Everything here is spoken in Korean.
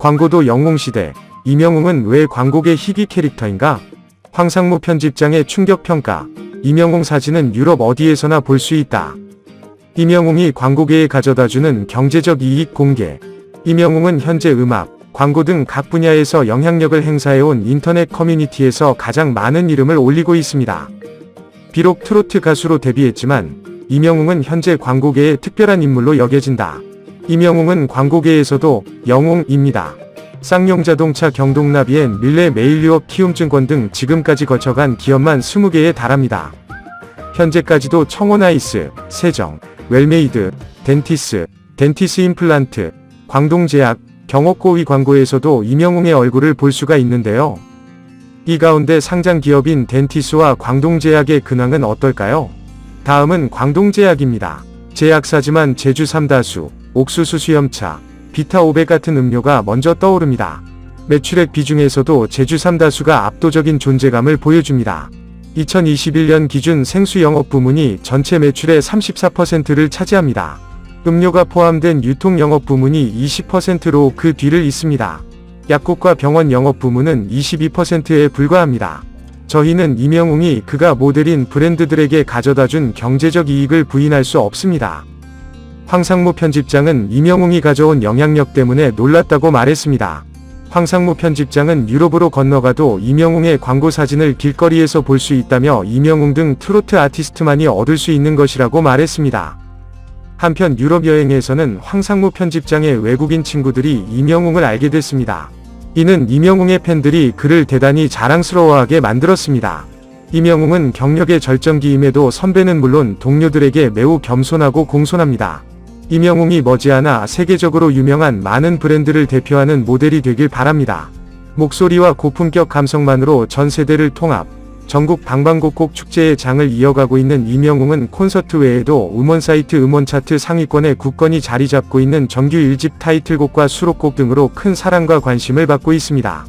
광고도 영웅시대. 이명웅은 왜 광고계 희귀 캐릭터인가? 황상무 편집장의 충격평가. 이명웅 사진은 유럽 어디에서나 볼 수 있다. 이명웅이 광고계에 가져다주는 경제적 이익 공개. 이명웅은 현재 음악, 광고 등 각 분야에서 영향력을 행사해온 인터넷 커뮤니티에서 가장 많은 이름을 올리고 있습니다. 비록 트로트 가수로 데뷔했지만 이명웅은 현재 광고계의 특별한 인물로 여겨진다. 이명웅은 광고계에서도 영웅입니다. 쌍용자동차 경동나비엔 밀레 메일유업 키움증권 등 지금까지 거쳐간 기업만 20개에 달합니다. 현재까지도 청원아이스, 세정, 웰메이드, 덴티스, 덴티스 임플란트, 광동제약, 경옥고위 광고에서도 이명웅의 얼굴을 볼 수가 있는데요. 이 가운데 상장 기업인 덴티스와 광동제약의 근황은 어떨까요? 다음은 광동제약입니다. 제약사지만 제주 삼다수, 옥수수 수염차, 비타 500 같은 음료가 먼저 떠오릅니다. 매출액 비중에서도 제주 삼다수가 압도적인 존재감을 보여줍니다. 2021년 기준 생수 영업 부문이 전체 매출의 34%를 차지합니다. 음료가 포함된 유통 영업 부문이 20%로 그 뒤를 잇습니다. 약국과 병원 영업 부문은 22%에 불과합니다. 저희는 이명웅이 그가 모델인 브랜드들에게 가져다 준 경제적 이익을 부인할 수 없습니다. 황상무 편집장은 이명웅이 가져온 영향력 때문에 놀랐다고 말했습니다. 황상무 편집장은 유럽으로 건너가도 이명웅의 광고 사진을 길거리에서 볼 수 있다며 이명웅 등 트로트 아티스트만이 얻을 수 있는 것이라고 말했습니다. 한편 유럽 여행에서는 황상무 편집장의 외국인 친구들이 이명웅을 알게 됐습니다. 이는 이명웅의 팬들이 그를 대단히 자랑스러워하게 만들었습니다. 이명웅은 경력의 절정기임에도 선배는 물론 동료들에게 매우 겸손하고 공손합니다. 이명웅이 머지않아 세계적으로 유명한 많은 브랜드를 대표하는 모델이 되길 바랍니다. 목소리와 고품격 감성만으로 전 세대를 통합, 전국 방방곡곡 축제의 장을 이어가고 있는 이명웅은 콘서트 외에도 음원 사이트 음원 차트 상위권에 굳건히 자리 잡고 있는 정규 1집 타이틀곡과 수록곡 등으로 큰 사랑과 관심을 받고 있습니다.